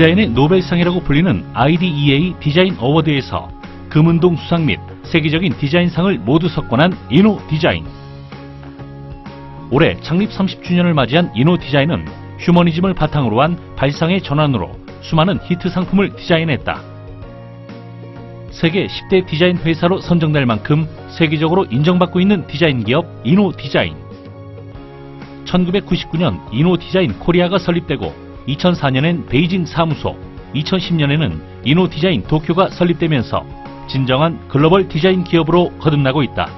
디자인의 노벨상이라고 불리는 IDEA 디자인 어워드에서 금은동 수상 및 세계적인 디자인상을 모두 석권한 이노 디자인. 올해 창립 30주년을 맞이한 이노 디자인은 휴머니즘을 바탕으로 한 발상의 전환으로 수많은 히트 상품을 디자인했다. 세계 10대 디자인 회사로 선정될 만큼 세계적으로 인정받고 있는 디자인 기업 이노 디자인. 1999년 이노 디자인 코리아가 설립되고 2004년엔 베이징 사무소, 2010년에는 이노 디자인 도쿄가 설립되면서 진정한 글로벌 디자인 기업으로 거듭나고 있다.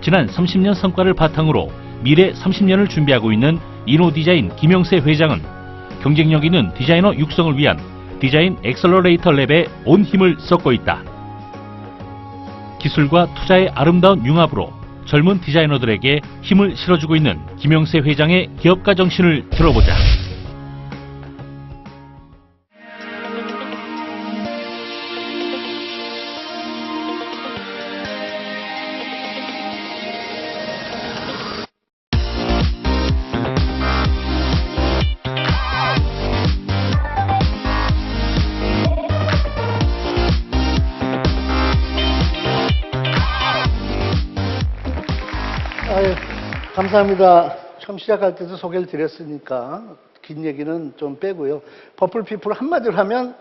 지난 30년 성과를 바탕으로 미래 30년을 준비하고 있는 이노 디자인 김영세 회장은 경쟁력 있는 디자이너 육성을 위한 디자인 엑셀러레이터 랩에 온 힘을 쏟고 있다. 기술과 투자의 아름다운 융합으로 젊은 디자이너들에게 힘을 실어주고 있는 김영세 회장의 기업가 정신을 들어보자. 감사합니다. 처음 시작할 때도 소개를 드렸으니까 긴 얘기는 좀 빼고요. 퍼플피플 한마디로 하면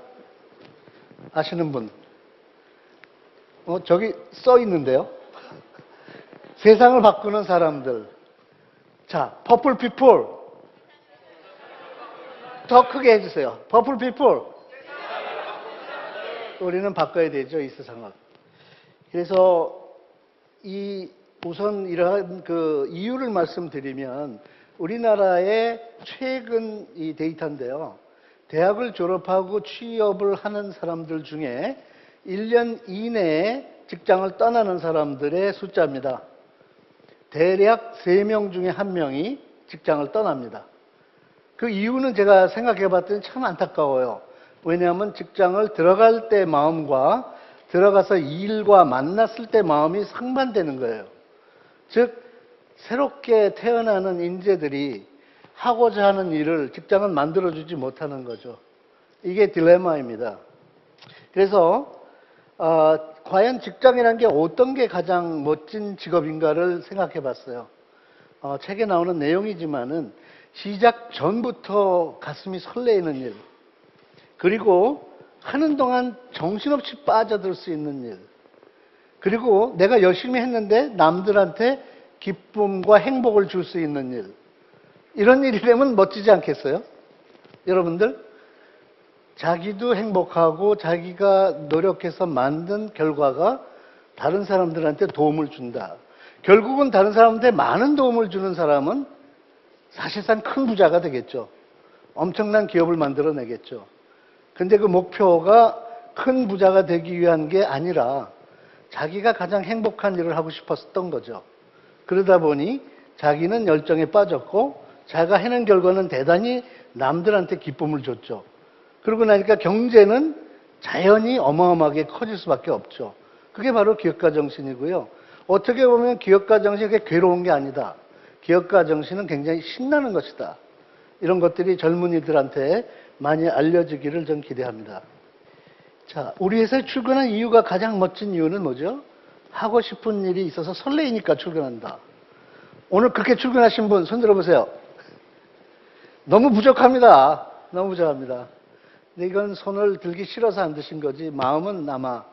아시는 분. 어, 저기 써 있는데요. 세상을 바꾸는 사람들. 자, 퍼플피플. 더 크게 해주세요. 퍼플피플. 우리는 바꿔야 되죠, 이 세상을. 그래서 이 우선 이러한 그 이유를 말씀드리면 우리나라의 최근 이 데이터인데요. 대학을 졸업하고 취업을 하는 사람들 중에 1년 이내에 직장을 떠나는 사람들의 숫자입니다. 대략 3명 중에 1명이 직장을 떠납니다. 그 이유는 제가 생각해 봤더니 참 안타까워요. 왜냐하면 직장을 들어갈 때 마음과 들어가서 일과 만났을 때 마음이 상반되는 거예요. 즉, 새롭게 태어나는 인재들이 하고자 하는 일을 직장은 만들어주지 못하는 거죠. 이게 딜레마입니다. 그래서, 어, 과연 직장이라는 게 어떤 게 가장 멋진 직업인가를 생각해 봤어요. 어, 책에 나오는 내용이지만은 시작 전부터 가슴이 설레이는 일, 그리고 하는 동안 정신없이 빠져들 수 있는 일, 그리고 내가 열심히 했는데 남들한테 기쁨과 행복을 줄 수 있는 일. 이런 일이라면 멋지지 않겠어요? 여러분들? 자기도 행복하고 자기가 노력해서 만든 결과가 다른 사람들한테 도움을 준다. 결국은 다른 사람한테 많은 도움을 주는 사람은 사실상 큰 부자가 되겠죠. 엄청난 기업을 만들어내겠죠. 근데 그 목표가 큰 부자가 되기 위한 게 아니라 자기가 가장 행복한 일을 하고 싶었던 거죠. 그러다 보니 자기는 열정에 빠졌고 자기가 해낸 결과는 대단히 남들한테 기쁨을 줬죠. 그러고 나니까 경제는 자연히 어마어마하게 커질 수밖에 없죠. 그게 바로 기업가 정신이고요. 어떻게 보면 기업가 정신이 그게 괴로운 게 아니다. 기업가 정신은 굉장히 신나는 것이다. 이런 것들이 젊은이들한테 많이 알려지기를 전 기대합니다. 자, 우리 회사에 출근한 이유가 가장 멋진 이유는 뭐죠? 하고 싶은 일이 있어서 설레이니까 출근한다. 오늘 그렇게 출근하신 분 손 들어보세요. 너무 부족합니다. 너무 부족합니다. 근데 이건 손을 들기 싫어서 안 드신 거지 마음은 아마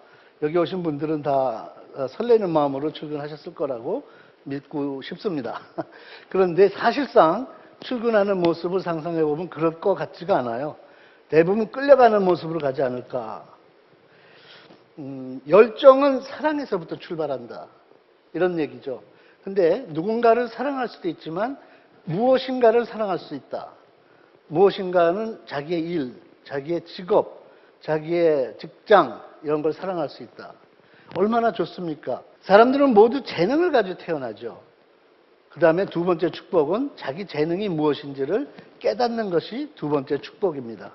여기 오신 분들은 다 어, 설레는 마음으로 출근하셨을 거라고 믿고 싶습니다. 그런데 사실상 출근하는 모습을 상상해 보면 그럴 것 같지가 않아요. 대부분 끌려가는 모습으로 가지 않을까. 음, 열정은 사랑에서부터 출발한다. 이런 얘기죠. 근데 누군가를 사랑할 수도 있지만 무엇인가를 사랑할 수 있다. 무엇인가는 자기의 일, 자기의 직업, 자기의 직장, 이런 걸 사랑할 수 있다. 얼마나 좋습니까? 사람들은 모두 재능을 가지고 태어나죠. 그 다음에 두 번째 축복은 자기 재능이 무엇인지를 깨닫는 것이 두 번째 축복입니다.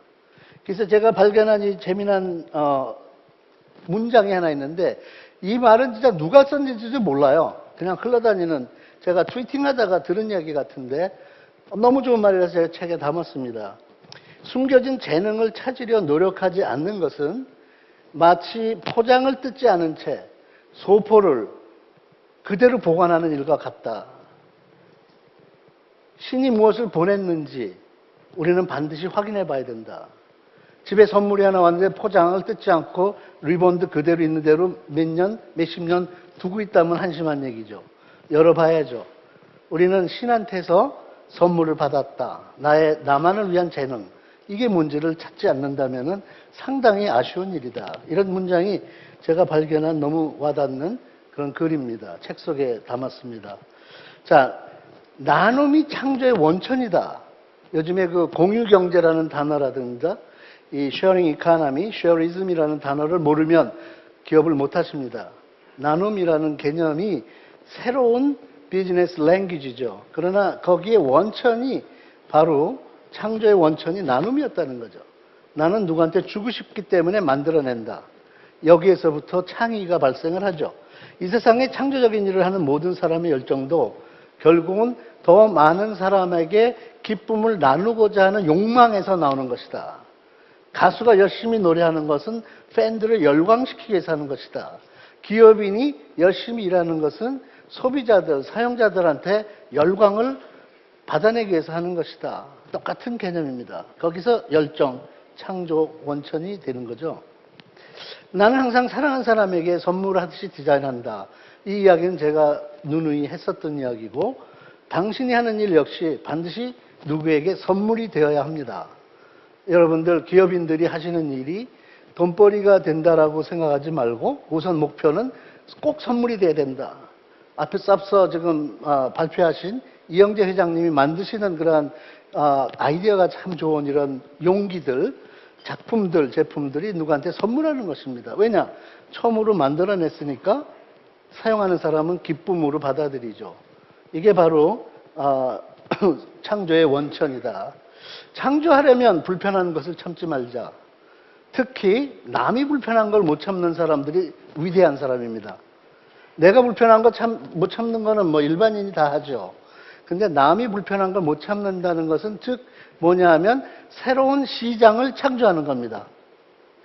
그래서 제가 발견한 이 재미난 어, 문장이 하나 있는데 이 말은 진짜 누가 썼는지도 몰라요. 그냥 흘러다니는 제가 트위팅하다가 들은 이야기 같은데 너무 좋은 말이라서 제가 책에 담았습니다. 숨겨진 재능을 찾으려 노력하지 않는 것은 마치 포장을 뜯지 않은 채 소포를 그대로 보관하는 일과 같다. 신이 무엇을 보냈는지 우리는 반드시 확인해 봐야 된다. 집에 선물이 하나 왔는데 포장을 뜯지 않고 리본드 그대로 있는 대로 몇 년, 몇십 년 두고 있다면 한심한 얘기죠. 열어봐야죠. 우리는 신한테서 선물을 받았다. 나의, 나만을 위한 재능. 이게 뭔지를 찾지 않는다면 상당히 아쉬운 일이다. 이런 문장이 제가 발견한 너무 와닿는 그런 글입니다. 책 속에 담았습니다. 자, 나눔이 창조의 원천이다. 요즘에 그 공유경제라는 단어라든가 이 sharing economy, shareism이라는 단어를 모르면 기업을 못 하십니다. 나눔이라는 개념이 새로운 비즈니스 랭귀지죠. 그러나 거기에 원천이 바로 창조의 원천이 나눔이었다는 거죠. 나는 누구한테 주고 싶기 때문에 만들어낸다. 여기에서부터 창의가 발생을 하죠. 이 세상에 창조적인 일을 하는 모든 사람의 열정도 결국은 더 많은 사람에게 기쁨을 나누고자 하는 욕망에서 나오는 것이다. 가수가 열심히 노래하는 것은 팬들을 열광시키기 위해서 하는 것이다. 기업인이 열심히 일하는 것은 소비자들, 사용자들한테 열광을 받아내기 위해서 하는 것이다. 똑같은 개념입니다. 거기서 열정, 창조 원천이 되는 거죠. 나는 항상 사랑하는 사람에게 선물하듯이 디자인한다. 이 이야기는 제가 누누이 했었던 이야기고, 당신이 하는 일 역시 반드시 누구에게 선물이 되어야 합니다. 여러분들 기업인들이 하시는 일이 돈벌이가 된다라고 생각하지 말고 우선 목표는 꼭 선물이 돼야 된다. 앞에서 앞서 지금 아, 발표하신 이영재 회장님이 만드시는 그러한 아, 아이디어가 참 좋은 이런 용기들, 작품들, 제품들이 누구한테 선물하는 것입니다. 왜냐? 처음으로 만들어냈으니까 사용하는 사람은 기쁨으로 받아들이죠. 이게 바로 아, 창조의 원천이다. 창조하려면 불편한 것을 참지 말자. 특히 남이 불편한 걸 못 참는 사람들이 위대한 사람입니다. 내가 불편한 거 참 못 참는 거는 뭐 일반인이 다 하죠. 근데 남이 불편한 걸 못 참는다는 것은 즉 뭐냐 하면 새로운 시장을 창조하는 겁니다.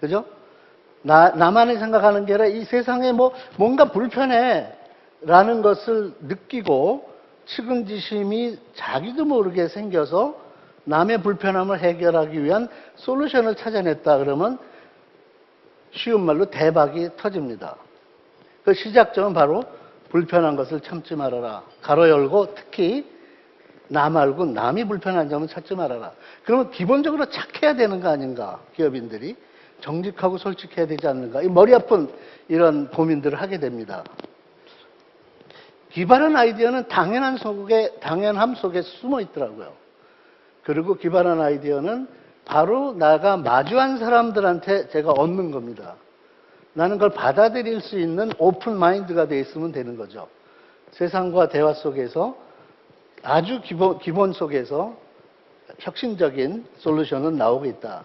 그죠? 나, 나만이 생각하는 게 아니라 이 세상에 뭐 뭔가 불편해 라는 것을 느끼고 측은지심이 자기도 모르게 생겨서 남의 불편함을 해결하기 위한 솔루션을 찾아냈다 그러면 쉬운 말로 대박이 터집니다. 그 시작점은 바로 불편한 것을 참지 말아라. 가로 열고 특히 나 말고 남이 불편한 점은 찾지 말아라. 그러면 기본적으로 착해야 되는 거 아닌가? 기업인들이 정직하고 솔직해야 되지 않는가? 이 머리 아픈 이런 고민들을 하게 됩니다. 기발한 아이디어는 당연한 속에 당연함 속에 숨어 있더라고요. 그리고 기발한 아이디어는 바로 나가 마주한 사람들한테 제가 얻는 겁니다. 나는 그걸 받아들일 수 있는 오픈 마인드가 돼 있으면 되는 거죠. 세상과 대화 속에서 아주 기본, 기본 속에서 혁신적인 솔루션은 나오고 있다.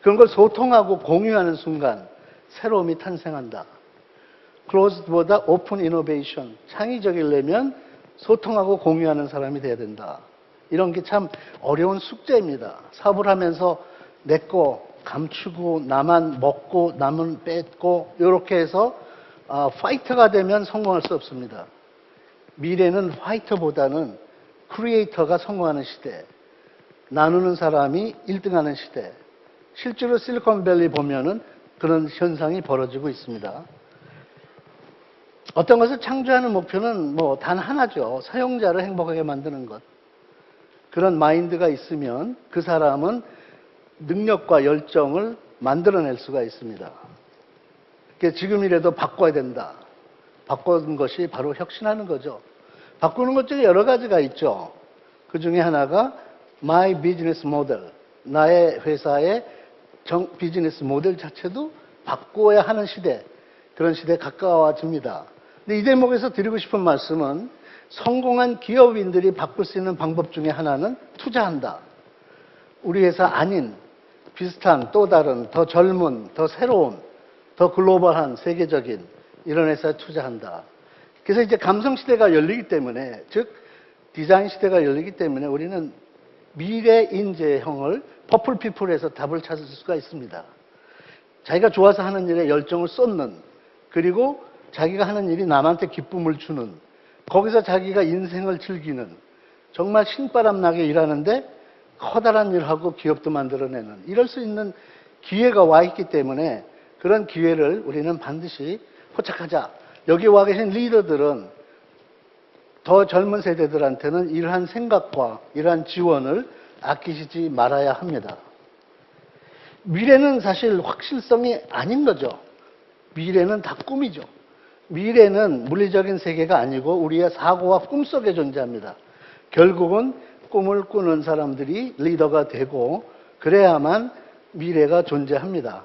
그런 걸 소통하고 공유하는 순간 새로움이 탄생한다. closed보다 open innovation, 창의적이려면 소통하고 공유하는 사람이 돼야 된다. 이런 게 참 어려운 숙제입니다. 사업을 하면서 내 거 감추고 나만 먹고 남은 뺏고 이렇게 해서 아, 파이터가 되면 성공할 수 없습니다. 미래는 화이터보다는 크리에이터가 성공하는 시대, 나누는 사람이 1등하는 시대. 실제로 실리콘밸리 보면은 그런 현상이 벌어지고 있습니다. 어떤 것을 창조하는 목표는 뭐 단 하나죠. 사용자를 행복하게 만드는 것. 그런 마인드가 있으면 그 사람은 능력과 열정을 만들어낼 수가 있습니다. 그러니까 지금이라도 바꿔야 된다. 바꾸는 것이 바로 혁신하는 거죠. 바꾸는 것 중에 여러 가지가 있죠. 그 중에 하나가 my business model. 나의 회사의 정, 비즈니스 모델 자체도 바꿔야 하는 시대. 그런 시대에 가까워집니다. 근데 이 대목에서 드리고 싶은 말씀은 성공한 기업인들이 바꿀 수 있는 방법 중에 하나는 투자한다. 우리 회사 아닌 비슷한 또 다른 더 젊은 더 새로운 더 글로벌한 세계적인 이런 회사에 투자한다. 그래서 이제 감성 시대가 열리기 때문에 즉 디자인 시대가 열리기 때문에 우리는 미래 인재형을 퍼플 피플에서 답을 찾을 수가 있습니다. 자기가 좋아서 하는 일에 열정을 쏟는 그리고 자기가 하는 일이 남한테 기쁨을 주는 거기서 자기가 인생을 즐기는 정말 신바람 나게 일하는데 커다란 일하고 기업도 만들어내는 이럴 수 있는 기회가 와 있기 때문에 그런 기회를 우리는 반드시 포착하자. 여기 와 계신 리더들은 더 젊은 세대들한테는 이러한 생각과 이러한 지원을 아끼시지 말아야 합니다. 미래는 사실 확실성이 아닌 거죠. 미래는 다 꿈이죠. 미래는 물리적인 세계가 아니고 우리의 사고와 꿈 속에 존재합니다. 결국은 꿈을 꾸는 사람들이 리더가 되고 그래야만 미래가 존재합니다.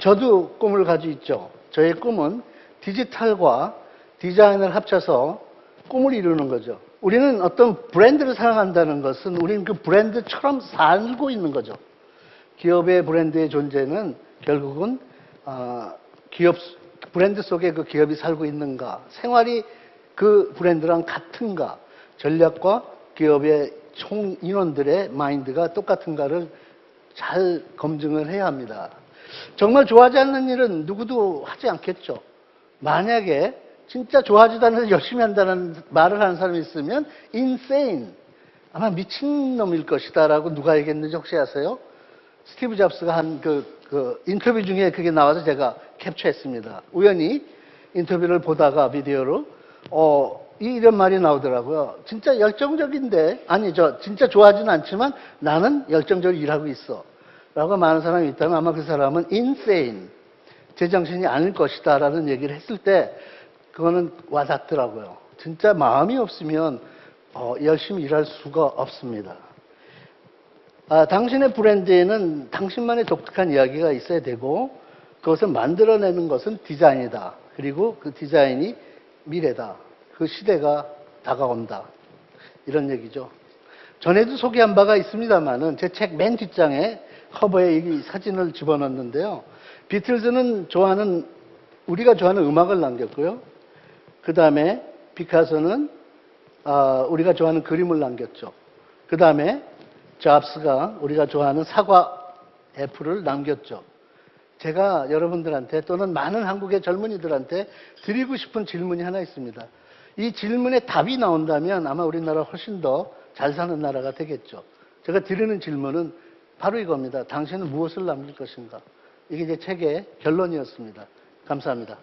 저도 꿈을 가지고 있죠. 저의 꿈은 디지털과 디자인을 합쳐서 꿈을 이루는 거죠. 우리는 어떤 브랜드를 사랑한다는 것은 우리는 그 브랜드처럼 살고 있는 거죠. 기업의 브랜드의 존재는 결국은 어, 기업 브랜드 속에 그 기업이 살고 있는가, 생활이 그 브랜드랑 같은가, 전략과 기업의 총 인원들의 마인드가 똑같은가를 잘 검증을 해야 합니다. 정말 좋아하지 않는 일은 누구도 하지 않겠죠. 만약에 진짜 좋아하지도 않는데 열심히 한다는 말을 하는 사람이 있으면 insane 아마 미친놈일 것이다라고 누가 얘기했는지 혹시 아세요? 스티브 잡스가 한그 그 인터뷰 중에 그게 나와서 제가 캡처했습니다. 우연히 인터뷰를 보다가 비디오로 어 이- 이런 말이 나오더라고요. 진짜 열정적인데 아니 저 진짜 좋아하지는 않지만 나는 열정적으로 일하고 있어. 라고 많은 사람이 있다면 아마 그 사람은 insane 제정신이 아닐 것이다 라는 얘기를 했을 때 그거는 와닿더라고요. 진짜 마음이 없으면 어, 열심히 일할 수가 없습니다. 아, 당신의 브랜드에는 당신만의 독특한 이야기가 있어야 되고 그것을 만들어내는 것은 디자인이다. 그리고 그 디자인이 미래다. 그 시대가 다가온다. 이런 얘기죠. 전에도 소개한 바가 있습니다만은 제 책 맨 뒷장에 커버에 이 사진을 집어넣었는데요. 비틀즈는 좋아하는 우리가 좋아하는 음악을 남겼고요. 그 다음에 피카소는 아, 우리가 좋아하는 그림을 남겼죠. 그 다음에 잡스가 우리가 좋아하는 사과 애플을 남겼죠. 제가 여러분들한테 또는 많은 한국의 젊은이들한테 드리고 싶은 질문이 하나 있습니다. 이 질문에 답이 나온다면 아마 우리나라 훨씬 더 잘 사는 나라가 되겠죠. 제가 드리는 질문은 바로 이겁니다. 당신은 무엇을 남길 것인가? 이게 제 책의 결론이었습니다. 감사합니다.